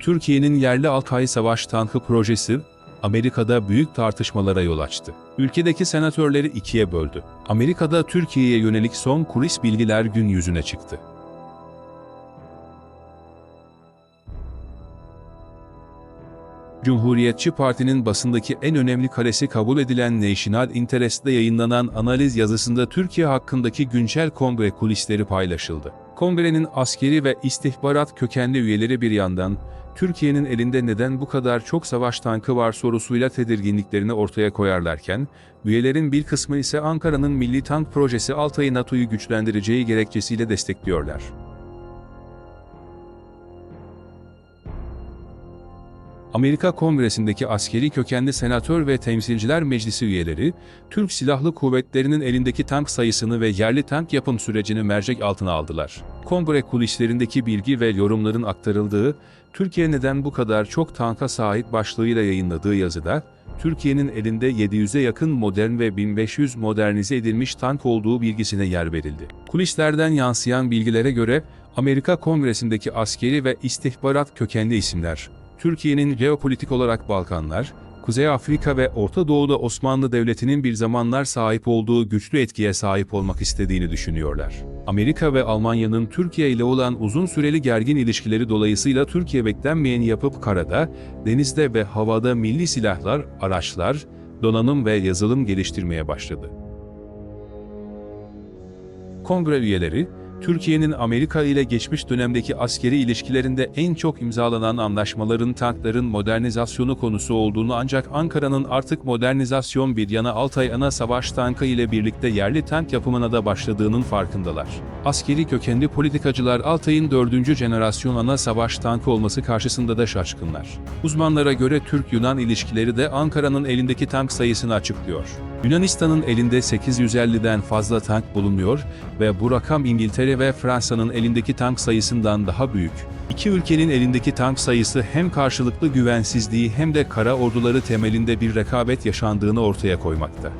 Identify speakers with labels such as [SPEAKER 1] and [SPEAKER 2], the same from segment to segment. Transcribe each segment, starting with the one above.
[SPEAKER 1] Türkiye'nin yerli Altay Savaş Tankı projesi, Amerika'da büyük tartışmalara yol açtı. Ülkedeki senatörleri ikiye böldü. Amerika'da Türkiye'ye yönelik son kulis bilgiler gün yüzüne çıktı. Cumhuriyetçi Parti'nin basındaki en önemli karesi kabul edilen National Interest'te yayınlanan analiz yazısında Türkiye hakkındaki güncel kongre kulisleri paylaşıldı. Kongrenin askeri ve istihbarat kökenli üyeleri bir yandan, Türkiye'nin elinde neden bu kadar çok savaş tankı var sorusuyla tedirginliklerini ortaya koyarlarken, üyelerin bir kısmı ise Ankara'nın Milli Tank Projesi Altay'ı NATO'yu güçlendireceği gerekçesiyle destekliyorlar. Amerika Kongresi'ndeki askeri kökenli senatör ve temsilciler meclisi üyeleri, Türk Silahlı Kuvvetleri'nin elindeki tank sayısını ve yerli tank yapım sürecini mercek altına aldılar. Kongre kulislerindeki bilgi ve yorumların aktarıldığı, Türkiye neden bu kadar çok tanka sahip başlığıyla yayınladığı yazıda, Türkiye'nin elinde 700'e yakın modern ve 1500 modernize edilmiş tank olduğu bilgisine yer verildi. Kulislerden yansıyan bilgilere göre, Amerika Kongresi'ndeki askeri ve istihbarat kökenli isimler, Türkiye'nin jeopolitik olarak Balkanlar, Kuzey Afrika ve Orta Doğu'da Osmanlı Devleti'nin bir zamanlar sahip olduğu güçlü etkiye sahip olmak istediğini düşünüyorlar. Amerika ve Almanya'nın Türkiye ile olan uzun süreli gergin ilişkileri dolayısıyla Türkiye beklenmeyeni yapıp karada, denizde ve havada milli silahlar, araçlar, donanım ve yazılım geliştirmeye başladı. Kongre üyeleri, Türkiye'nin Amerika ile geçmiş dönemdeki askeri ilişkilerinde en çok imzalanan anlaşmaların tankların modernizasyonu konusu olduğunu ancak Ankara'nın artık modernizasyon bir yana Altay ana savaş tankı ile birlikte yerli tank yapımına da başladığının farkındalar. Askeri kökenli politikacılar Altay'ın dördüncü jenerasyon ana savaş tankı olması karşısında da şaşkınlar. Uzmanlara göre Türk-Yunan ilişkileri de Ankara'nın elindeki tank sayısını açıklıyor. Yunanistan'ın elinde 850'den fazla tank bulunuyor ve bu rakam İngiltere ve Fransa'nın elindeki tank sayısından daha büyük. İki ülkenin elindeki tank sayısı hem karşılıklı güvensizliği hem de kara orduları temelinde bir rekabet yaşandığını ortaya koymakta.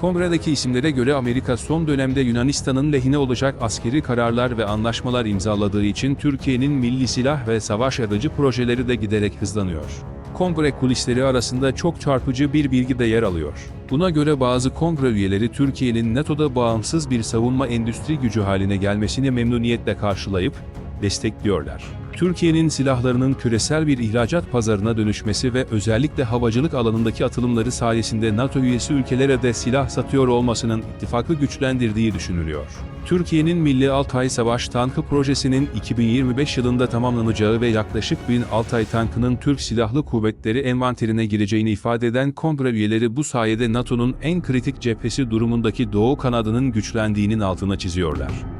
[SPEAKER 1] Kongredeki isimlere göre Amerika son dönemde Yunanistan'ın lehine olacak askeri kararlar ve anlaşmalar imzaladığı için Türkiye'nin milli silah ve savaş aracı projeleri de giderek hızlanıyor. Kongre kulisleri arasında çok çarpıcı bir bilgi de yer alıyor. Buna göre bazı kongre üyeleri Türkiye'nin NATO'da bağımsız bir savunma endüstri gücü haline gelmesini memnuniyetle karşılayıp destekliyorlar. Türkiye'nin silahlarının küresel bir ihracat pazarına dönüşmesi ve özellikle havacılık alanındaki atılımları sayesinde NATO üyesi ülkelere de silah satıyor olmasının ittifakı güçlendirdiği düşünülüyor. Türkiye'nin Milli Altay Savaş Tankı projesinin 2025 yılında tamamlanacağı ve yaklaşık 1000 Altay tankının Türk Silahlı Kuvvetleri envanterine gireceğini ifade eden kongre üyeleri bu sayede NATO'nun en kritik cephesi durumundaki Doğu kanadının güçlendiğinin altına çiziyorlar.